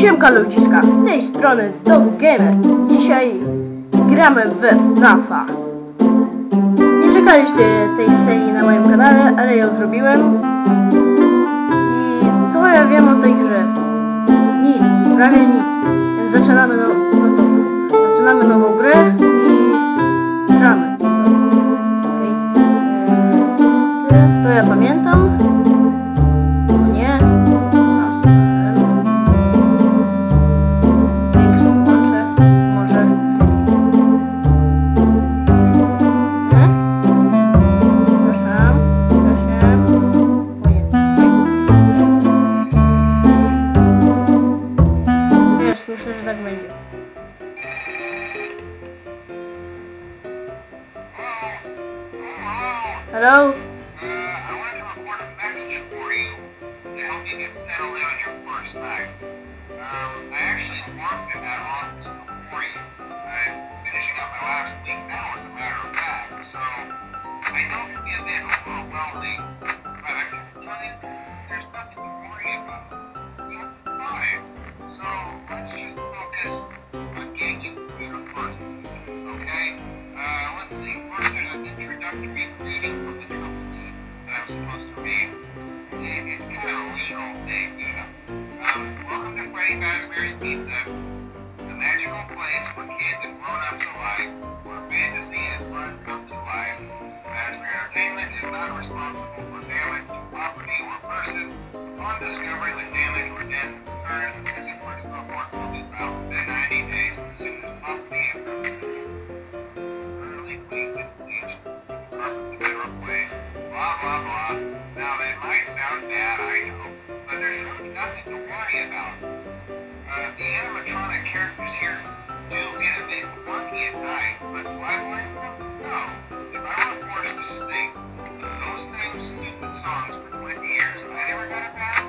Siemka ludziska, z tej strony Dobu Gamer. Dzisiaj gramy we FNAFa. Nie czekaliście tej sceny na moim kanale, ale ją zrobiłem. I co ja wiem o tej grze? Nic, prawie nic. Więc zaczynamy, no, no to, zaczynamy nową grę to help you get settled in on your first night. Um, I actually worked in that office before you. I'm finishing up my last week now, as a matter of fact. So I know it can be a bit overwhelming, but I can tell you there's nothing to worry about. Discovery that damage or death occurred, the missing person report will be filed within 90 days as soon as property and premises thoroughly cleaned and bleached, carpets been replaced, blah blah blah. Now that might sound bad, I know, but there's really nothing to worry about. Uh, the animatronic characters here do get a bit quirky at night, but do I blame them? No. If I were forced to sing those same stupid songs for 20 years and I never got a bath,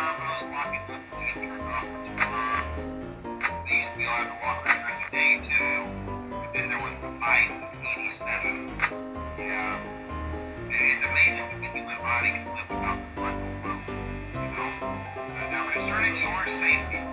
up when they turn off the. They used to be allowed to walk around during the day too. But then there was the fight in 87. Yeah. It's amazing what the body can live without the. You know? Now concerning your safety,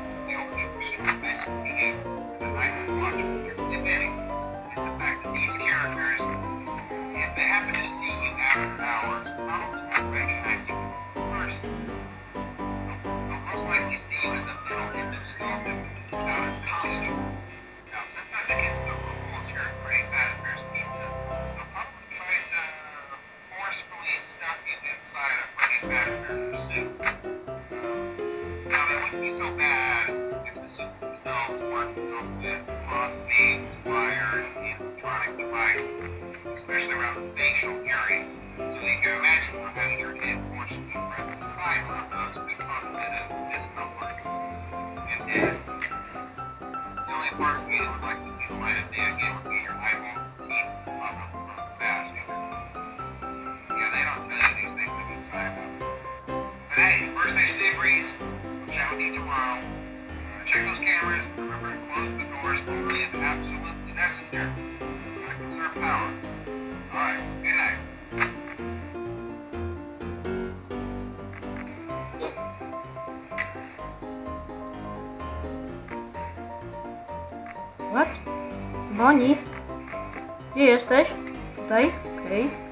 Uh, check those cameras. Remember to close the doors only if absolutely necessary. Gotta conserve power. Alright, good night. What? Boni? Gdzie jesteś? Tutaj? Okej. Poszedł?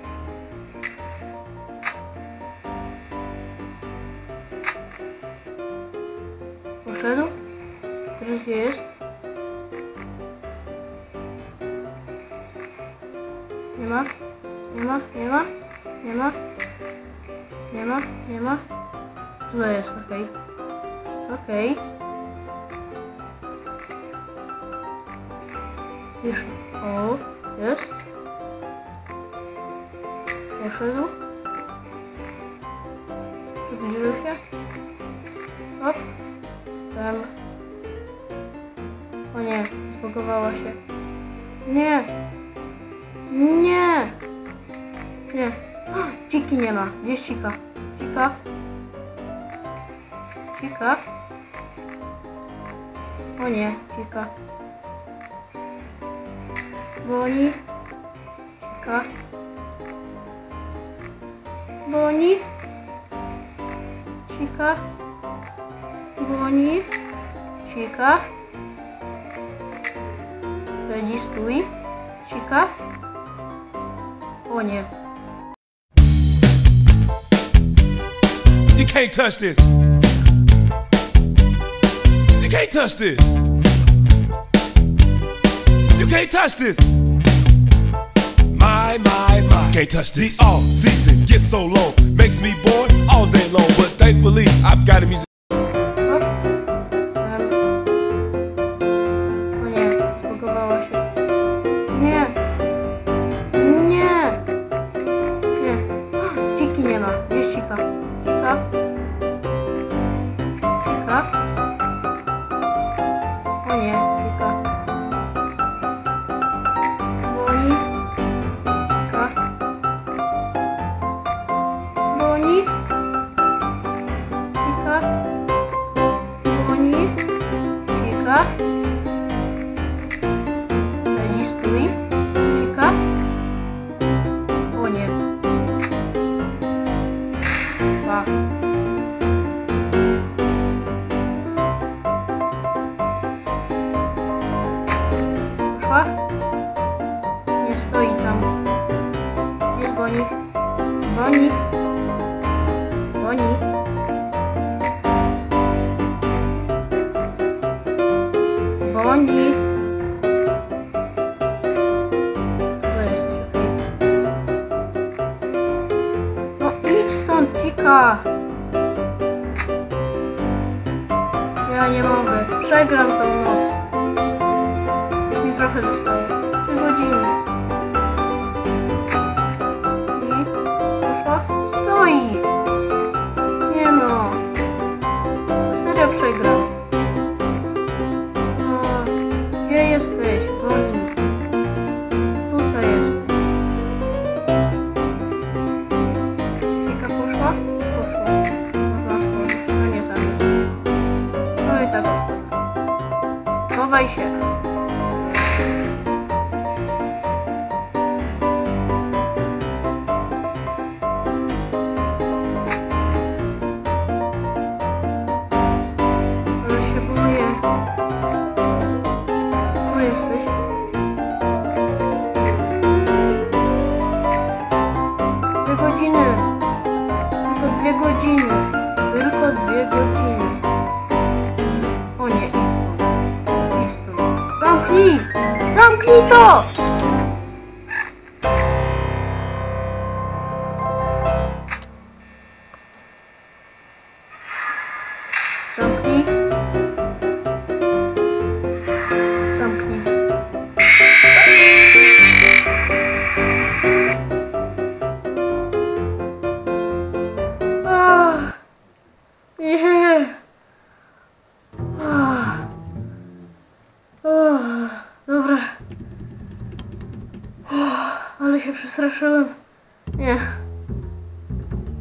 Nie ma? Nie ma? Tutaj jest, okej. Okej. Już. O, jest. Poszedł. Zbliżył się. Hop. Tam. O nie, zbugowała się. Nie. Nie. Nie. Ciki nie ma. Gdzie jest Cika? Cika? Cika? O nie, Cika. Boni? Cika? Boni? Cika? Boni? Cika? Redzi, stój. Cika? O nie. Can't touch this. You can't touch this. You can't touch this. My, my, my. Can't touch this. The off season gets so long, makes me bored all day long. But thankfully, I've got a music. Przegram tą noc. Mi trochę zostaje. ランクリート。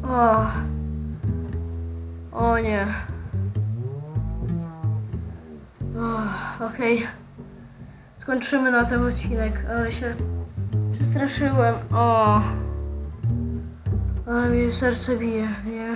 O. O nie. Okej. Skończymy na ten odcinek, ale się przestraszyłem. O. Ale mi serce bije, nie.